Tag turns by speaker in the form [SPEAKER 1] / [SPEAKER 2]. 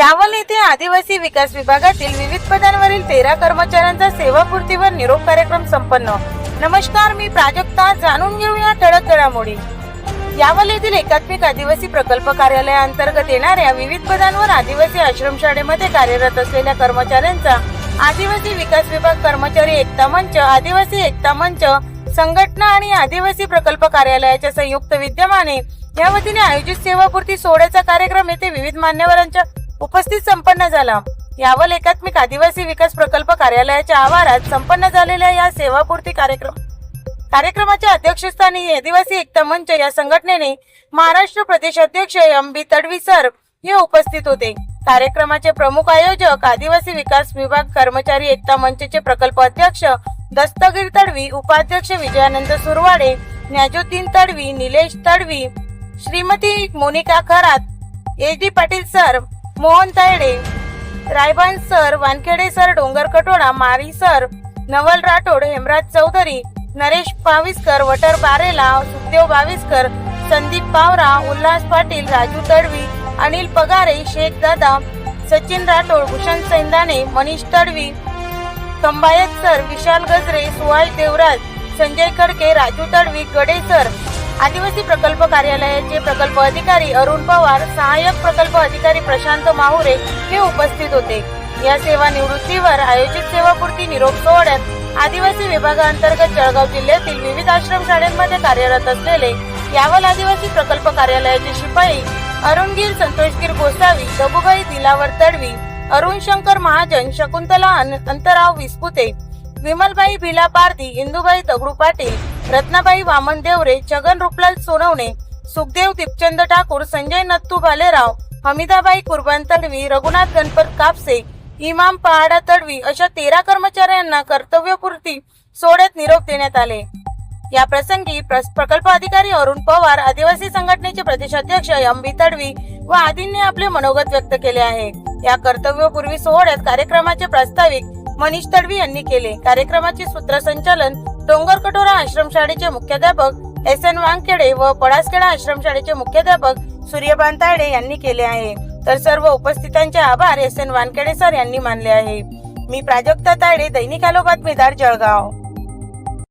[SPEAKER 1] यावल येथे आदिवासी विकास विभागातील विविध पदांवरील तेरा कर्मचाऱ्यांचा सेवापूर्तीवर निरोप कार्यक्रम संपन्न. नमस्कार मी प्राजक्ता. जाणून घेऊया ठळक घडामोडी. यावल येथील एकात्मिक आदिवासी प्रकल्प कार्यालयाअंतर्गत येणाऱ्या विविध पदांवर आदिवासी आश्रमशाळेमध्ये कार्यरत असलेल्या कर्मचाऱ्यांचा आदिवासी विकास विभाग कर्मचारी एकता मंच आदिवासी एकता मंच संघटना आणि आदिवासी प्रकल्प कार्यालयाच्या संयुक्त विद्यमाने या वतीने आयोजित सेवापूर्ती सोहळ्याचा कार्यक्रम येथे विविध मान्यवरांच्या उपस्थित संपन्न झाला. यावल एकात्मिक आदिवासी विकास प्रकल्प कार्यालयाच्या आवारात संपन्न झालेल्या या सेवापूर्ती कार्यक्रम कार्यक्रमाच्या अध्यक्षस्थानी आदिवासी एकता मंच या संघटनेने महाराष्ट्र प्रदेश अध्यक्ष एम बी तडवी सर हे उपस्थित होते. कार्यक्रमाचे प्रमुख आयोजक आदिवासी विकास विभाग कर्मचारी एकता मंचचे प्रकल्प अध्यक्ष दस्तगीर तडवी उपाध्यक्ष Vijayanand Surwade Nyajoddin Tadvi Nilesh Tadvi Shrimati Monika Kharat H D Patil sir Mohan Tayde Raiban sir Wankhede sir Dongar Katoda Mari sir Naval Rathod Hemraj Chaudhari Naresh Paviskar Vatar Barela Sukhdev Baviskar Sandeep Pawara Ulhas Patil Raju Tadvi Anil Pagare Shaikh Dada Sachin Rathod Bhushan Saindane Manish Tadvi Kambayat sir Vishal Gajre Suhas Devraj Sanjay Khadke Raju Tadvi गडे sir आदिवासी प्रकल्प कार्यालयाचे प्रकल्प अधिकारी अरुण पवार सहाय्यक प्रकल्प अधिकारी प्रशांत माहुरे हे उपस्थित होते. या सेवा निवृत्तीवर आयोजित सेवापूर्ती निरोप सोहळ्यात आदिवासी विभागाअंतर्गत जळगाव जिल्ह्यातील विविध आश्रम शाळांमध्ये कार्यरत असलेले यावल आदिवासी प्रकल्प कार्यालयाचे शिपाई अरुणगीर संतोषगीर गोसावी दबुभाई दिलावर तडवी अरुण शंकर महाजन शकुंतला अंतराव विस्पुते विमलबाई भिला पारधी इंदुबाई दगडू पाटील रत्नाबाई वामन देवरे छगन रुपलाल सोनवणे सुखदेव दीपचंद ठाकूर संजय नत्तू भालेराव हमीदाबाई कुर्बान तडवी रघुनाथ गणपत कापसे इमाम पहाडा तडवी अशा तेरा कर्मचाऱ्यांना कर्तव्यपूर्ती सोहळ्यात निरोप देण्यात आले. या प्रसंगी प्रकल्प अधिकारी अरुण पवार आदिवासी संघटनेचे प्रदेशाध्यक्ष एम बी तडवी व आदींनी आपले मनोगत व्यक्त केले आहे. या कर्तव्यपूर्वी सोहळ्यात कार्यक्रमाचे प्रास्ताविक मनीष तडवी यांनी केले. कार्यक्रमाचे सूत्रसंचालन डोंगर कटोरा आश्रमशाळेचे मुख्याध्यापक एस एन वांगखेडे व पळासखेडा आश्रमशाळेचे मुख्याध्यापक सूर्यकांत तायडे यांनी केले आहे. तर सर्व उपस्थितांचे आभार एस एन वानखेडे सर यांनी मानले आहे. मी प्राजक्ता तायडे दैनिक आलो बातमीदार जळगाव.